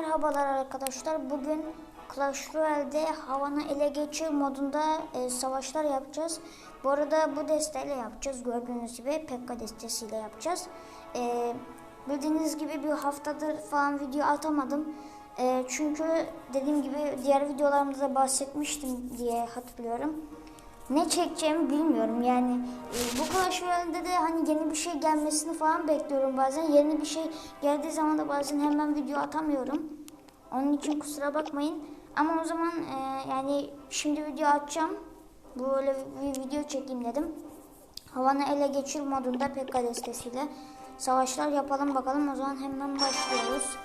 merhabalar arkadaşlar. Bugün Clash Royale'de havanı ele geçir modunda e, savaşlar yapacağız. Bu arada bu desteğiyle yapacağız. Gördüğünüz gibi Pekka destesiyle yapacağız. E, bildiğiniz gibi bir haftadır falan video atamadım. E, çünkü dediğim gibi diğer videolarımda da bahsetmiştim diye hatırlıyorum. Ne çekeceğimi bilmiyorum. Yani e, bu Clash Royale'de de hani yeni bir şey gelmesini falan bekliyorum bazen. Yeni bir şey geldiği zaman da bazen hemen video atamıyorum. Onun için kusura bakmayın. Ama o zaman e, yani şimdi video atacağım. Böyle bir video çekeyim dedim. Havanı ele geçir modunda Pekka destesiyle savaşlar yapalım bakalım. O zaman hemen başlıyoruz.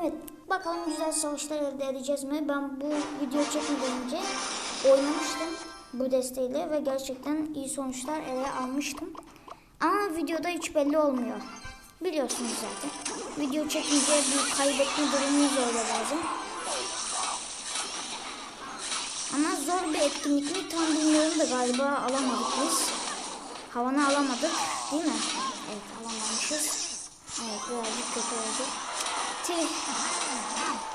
Evet bakalım güzel savaşlar elde edeceğiz mi? Ben bu video çekmeden önce oynamıştım bu desteğiyle ve gerçekten iyi sonuçlar elde almıştım. Ama videoda hiç belli olmuyor. Biliyorsunuz zaten. Video çekince bir kaybetme durumumuz oluyor bazen. Ama zor bir etkinlik mi tam bilmiyorum da galiba alamadık biz. Havanı alamadık değil mi? Evet alamamışız. Evet birazcık kötü oldu. Tüh.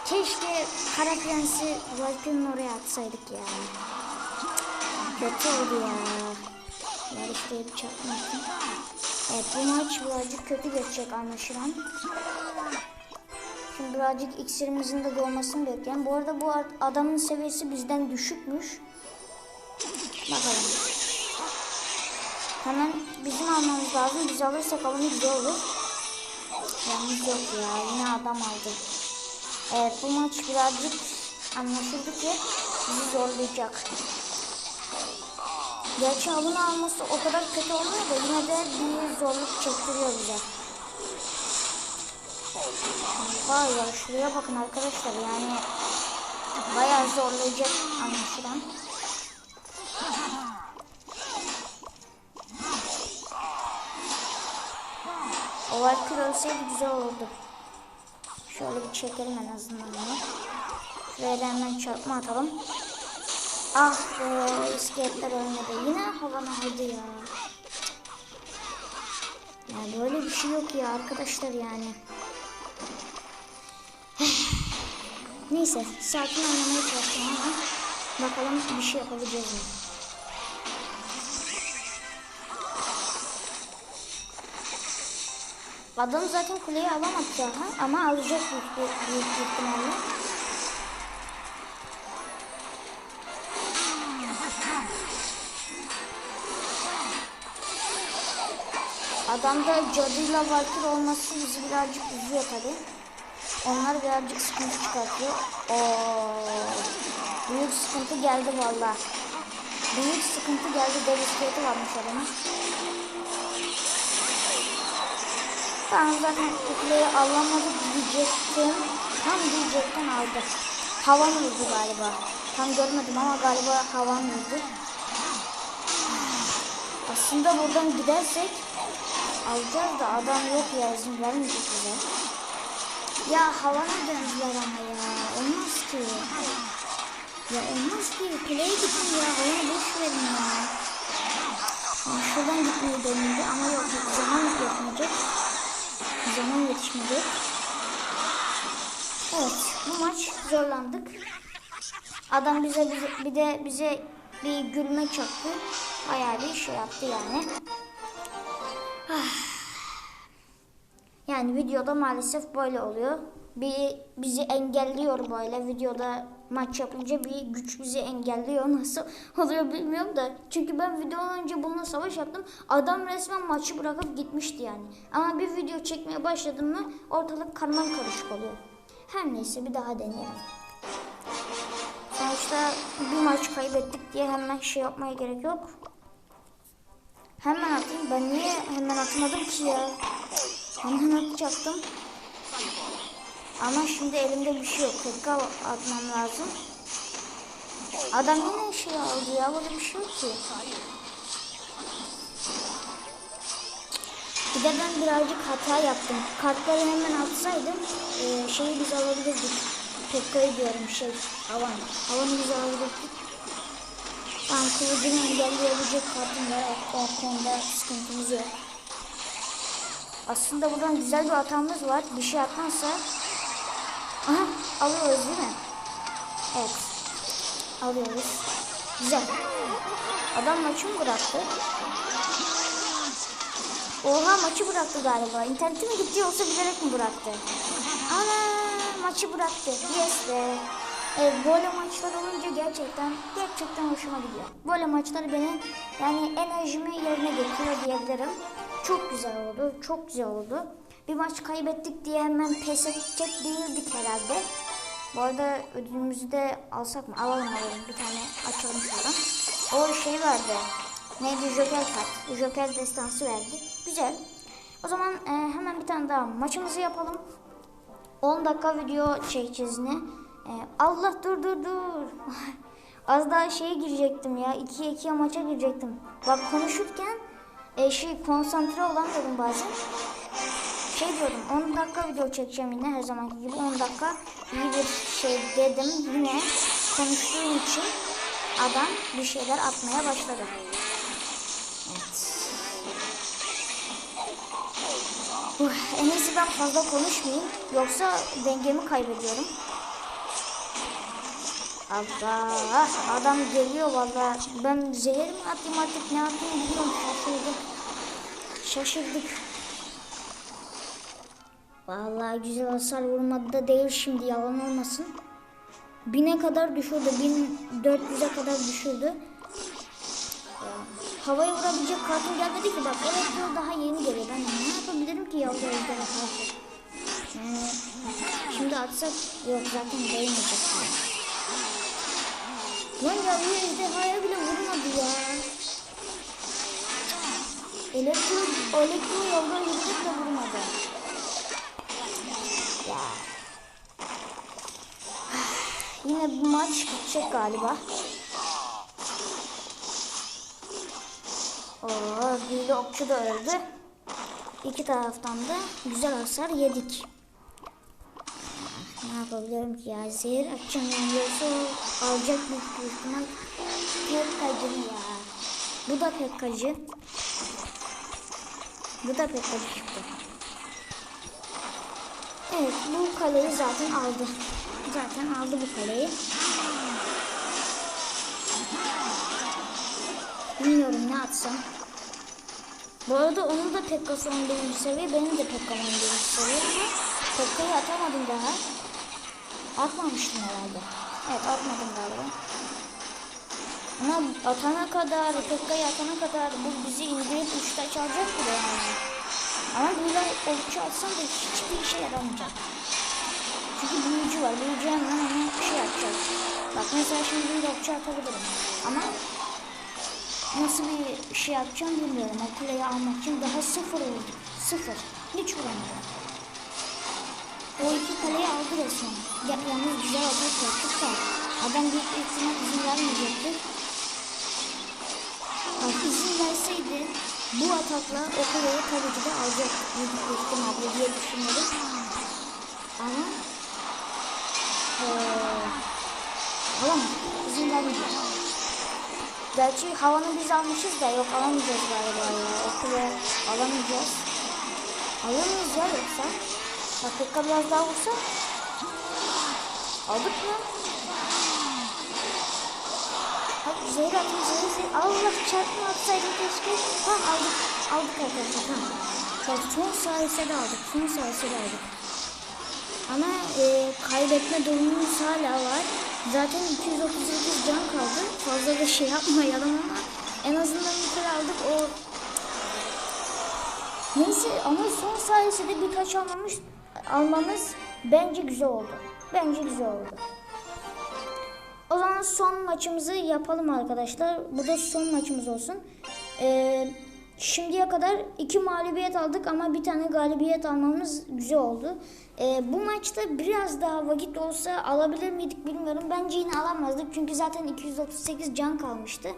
Keşke kara prensi Valkyrie'nin oraya atsaydık ya. Kötü oldu ya. Yarışta hep çarpmıştım. Evet bu maç birazcık kötü geçecek anlaşılan. Şimdi birazcık iksirimizin de dolmasını bekleyen. Bu arada bu adamın seviyesi bizden düşükmüş. Bakalım. Hemen bizim almamız lazım. Biz alırsak alanı güzel olur. Yalnız yok ya. Yine adam aldı. Evet bu maç birazcık anlaşıldı ki bizi zorlayacak. Gerçi avını alması o kadar kötü olmuyor da yine de bir zorluk çektiriyor bize. Vay ya şuraya bakın arkadaşlar yani bayağı zorlayacak anlaşılan. O Valkyr ölseydi güzel olurdu. Şöyle bir çekelim en azından bunu. Şuraya hemen çarpma atalım. Ah be iskeletler ölmedi. Yine havan aldı ya. Ya böyle bir şey yok ya arkadaşlar yani. Neyse sakin oynamaya çalışacağım ama bakalım bir şey yapabileceğiz mi? Adam zaten kuleyi alamadı daha ama alacak büyük, büyük ihtimalle. Adamda cadıyla valkür olması bizi birazcık üzüyor tabi. Onlar birazcık sıkıntı çıkartıyor. Oo, büyük sıkıntı geldi valla. Büyük sıkıntı geldi. Dev iskeleti varmış adamın. Tamam zaten kuleyi alamadık diyecektim. Tam diyecektim aldı. Havan vurdu galiba. Tam görmedim ama galiba havan vurdu. Aslında buradan gidersek alacağız da adam yok ya izin vermeyecek bize. Ya havana döndüler ama ya. Olmaz ki. Ya olmaz ki. Kuleye gidin ya. Havana boş verin ya. Yani şuradan gitmeyi denildi ama yok. Zaman yetmeyecek. Zaman yetişmeyecek. Evet. Bu maç zorlandık. Adam bize, bize bir de bize bir gülme çaktı. Bayağı bir şey yaptı yani. Yani videoda maalesef böyle oluyor. Bir bizi engelliyor böyle videoda maç yapınca bir güç bizi engelliyor. Nasıl oluyor bilmiyorum da. Çünkü ben videodan önce bununla savaş yaptım. Adam resmen maçı bırakıp gitmişti yani. Ama bir video çekmeye başladım mı ortalık karman karışık oluyor. Her neyse bir daha deneyelim. Sonuçta bir maç kaybettik diye hemen şey yapmaya gerek yok. Hemen atayım. Ben niye hemen atmadım ki ya? Hemen atacaktım. Ama şimdi elimde bir şey yok. Tekrar atmam lazım. Adam yine şey aldı ya. Böyle bir şey yok ki. Bir de ben birazcık hata yaptım. Kartları hemen atsaydım e, şeyi biz alabilirdik. Pekka'yı diyorum şey. Havan. Havanı biz alabilirdik. Ben kılıcını engelleyebilecek kartım var. O konuda sıkıntımız yok. Aslında buradan güzel bir hatamız var. Bir şey atmazsa Aha alıyoruz değil mi? Evet. Alıyoruz. Güzel. Adam maçı mı bıraktı? Oha maçı bıraktı galiba. İnterneti mi gitti yoksa bilerek mi bıraktı? Ana maçı bıraktı. Yes be. Evet, böyle maçlar olunca gerçekten gerçekten hoşuma gidiyor. Böyle maçlar beni yani enerjimi yerine getiriyor diyebilirim. Çok güzel oldu. Çok güzel oldu. Bir maç kaybettik diye hemen pes edecek değildik herhalde. Bu arada ödülümüzü de alsak mı? Alalım alalım. Bir tane açalım şuradan. O şey verdi. Neydi? Joker kart. Joker destansı verdi. Güzel. O zaman e, hemen bir tane daha maçımızı yapalım. 10 dakika video çekeceğiz yine. E, Allah dur dur dur. Az daha şeye girecektim ya. 2'ye 2'ye maça girecektim. Bak konuşurken e, şey konsantre olamıyorum bazen. Şey diyorum 10 dakika video çekeceğim yine her zamanki gibi 10 dakika iyi bir şey dedim yine konuştuğum için adam bir şeyler atmaya başladı. Evet. Uh, en iyisi ben fazla konuşmayayım yoksa dengemi kaybediyorum. Allah adam geliyor valla ben zehir mi atayım artık ne yapayım bilmiyorum şaşırdım. Şaşırdık. Vallahi güzel hasar vurmadı da değil şimdi yalan olmasın. Bine kadar düşürdü. 1400'e kadar düşürdü. Havaya vurabilecek kartım gelmedi ki bak. Evet bu daha yeni geliyor. Ben ne yapabilirim ki yavru ejderha karşı? Yani şimdi atsak yok zaten değmeyecek. Lan yavru ejderhaya bile vurmadı ya. Elektro, elektro yavru ejderha bile vurmadı. Ya. Yine bu maç bitecek galiba. Oo, büyülü okçu da öldü. İki taraftan da güzel hasar yedik. Ne yapabilirim ki ya? Zehir açacağım yani yoksa alacak büyük ihtimal. Pekkacı ya. Bu da pekkacı. Bu da pekkacı çıktı. Evet bu kaleyi zaten aldı. Zaten aldı bu kaleyi. Bilmiyorum ne atsam. Bu arada onun da Pekka'sı 11. seviye, benim de Pekka'm 11. seviye Pekka'yı atamadım daha. Atmamıştım herhalde. Evet atmadım galiba. Ama atana kadar, Pekka'yı atana kadar bu bizi indirip uçta çalacak bile yani. Ama böyle okçu atsam da hiçbir işe yaramayacak. Çünkü büyücü var. Büyücü hemen bir şey yapacak. Bak mesela şimdi bir okçu atabilirim. Ama nasıl bir şey yapacağım bilmiyorum. O almak için daha sıfır oldu. Sıfır. Hiç vuramadım. O iki kaleyi aldı resmen. Ya, yalnız güzel atak yaptık da adam büyük bir ihtimal izin vermeyecekti. Bak izin verseydi bu atakla o kuleyi tabii ki de alacak büyük bir ihtimalle diye düşünüyorum. Ama ee, alamadık. İzin vermeyecek. Gerçi havanı biz almışız da yok alamayacağız galiba ya. O kuleyi alamayacağız. Alamayız ya yoksa. Dakika biraz daha vursa. Aldık mı? Hadi zehir atın zehir zehir. Allah çarpma atsaydım keşke. Tamam aldık. Aldık arkadaşlar tamam. Bak son sayesinde aldık. Son sayesinde aldık. Ama e, kaybetme durumumuz hala var. Zaten 238 can kaldı. Fazla da şey yapmayalım ama en azından yukarı aldık. O Neyse ama son sayesinde birkaç almamız, almamız bence güzel oldu. Bence güzel oldu. O zaman son maçımızı yapalım arkadaşlar. Bu da son maçımız olsun. Ee, şimdiye kadar iki mağlubiyet aldık ama bir tane galibiyet almamız güzel oldu. Ee, bu maçta biraz daha vakit olsa alabilir miydik bilmiyorum. Bence yine alamazdık çünkü zaten 238 can kalmıştı.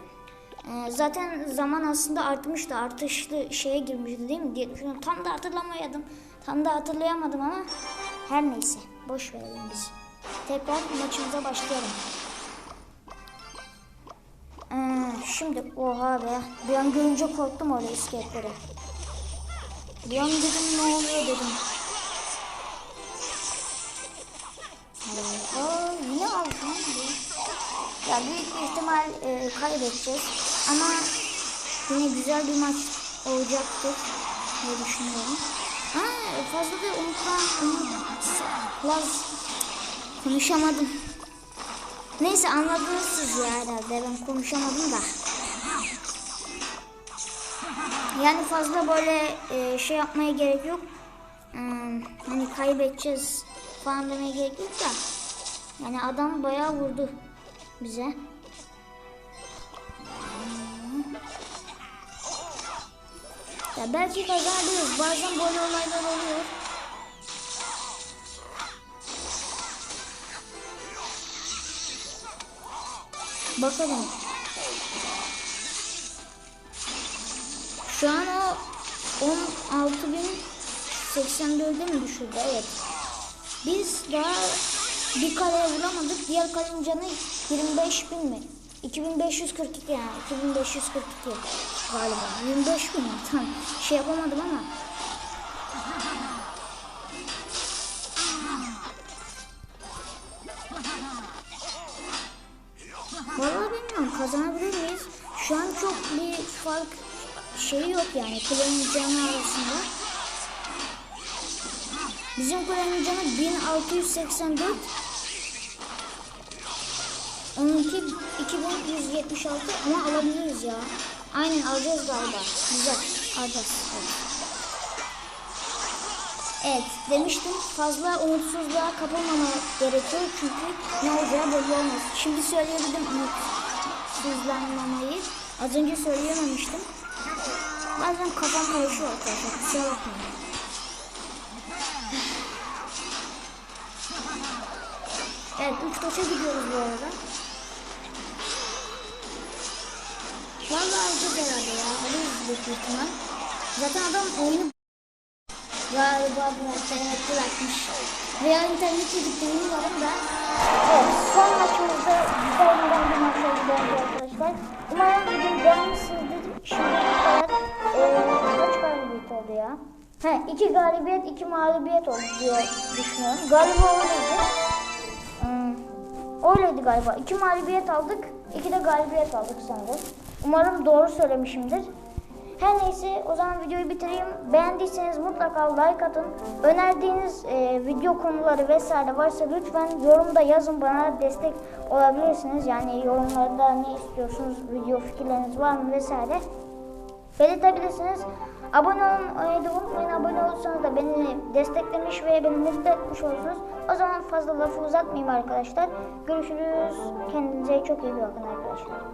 Ee, zaten zaman aslında artmıştı. Artışlı şeye girmişti değil mi diye düşünüyorum. Tam da hatırlamayamadım. Tam da hatırlayamadım ama her neyse boş verelim biz. Tekrar maçımıza başlayalım. Hmm, şimdi oha be bir an görünce korktum orada iskeletleri. Bir an dedim ne oluyor dedim. Aa, yine aldım. Ya büyük ihtimal e, kaybedeceğiz. Ama yine güzel bir maç olacaktır diye düşünüyorum. Fazla da unutma, unutmaz. Konuşamadım. Neyse anladınız siz ya herhalde. Ben konuşamadım da. Yani fazla böyle e, şey yapmaya gerek yok. Hmm, hani kaybedeceğiz falan demeye gerek yok da. Yani adam bayağı vurdu bize. Ya belki kazanabiliriz. Bazen böyle olaylar oluyor. Bakalım. Şu an o 16.084'e mi düşürdü? Evet. Biz daha bir kale vuramadık. Diğer kalenin canı 25 bin mi? 2542 yani. 2542 galiba. 25 bin mi? Tam şey yapamadım ama. Vallahi bilmiyorum kazanabilir miyiz? Şu an çok bir fark şey yok yani kulenin canı arasında. Bizim kulenin canı 1684. Onunki 2176 ama alabiliriz ya. Aynen alacağız galiba. Güzel alacağız. Evet. Evet demiştim fazla umutsuzluğa kapılmama gerekiyor çünkü ne olacağı belli olmaz. Şimdi söyleyebildim umutsuzlanmamayı. Az önce söyleyememiştim. Bazen kafam karışıyor arkadaşlar kusura bakmayın. Evet üç taşa gidiyoruz bu arada. Vallahi alacağız herhalde ya. Alırız büyük ihtimal. Zaten adam oyunu Galiba internet bırakmış. Veya internete gitti bilmiyorum da. Evet, son maçımızda güzel bir maç oldu bence arkadaşlar. Umarım bugün beğenmişsinizdir. Şimdiye kadar e, kaç galibiyet oldu ya? He, iki galibiyet, iki mağlubiyet oldu diye düşünüyorum. Galiba öyleydi. Hmm, öyleydi galiba. İki mağlubiyet aldık, iki de galibiyet aldık sanırım. Umarım doğru söylemişimdir. Her neyse o zaman videoyu bitireyim. Beğendiyseniz mutlaka like atın. Önerdiğiniz e, video konuları vesaire varsa lütfen yorumda yazın bana destek olabilirsiniz. Yani yorumlarda ne istiyorsunuz, video fikirleriniz var mı vesaire belirtebilirsiniz. Abone olmayı da unutmayın. Abone olursanız da beni desteklemiş ve beni mutlu etmiş olursunuz. O zaman fazla lafı uzatmayayım arkadaşlar. Görüşürüz. Kendinize çok iyi bakın arkadaşlar.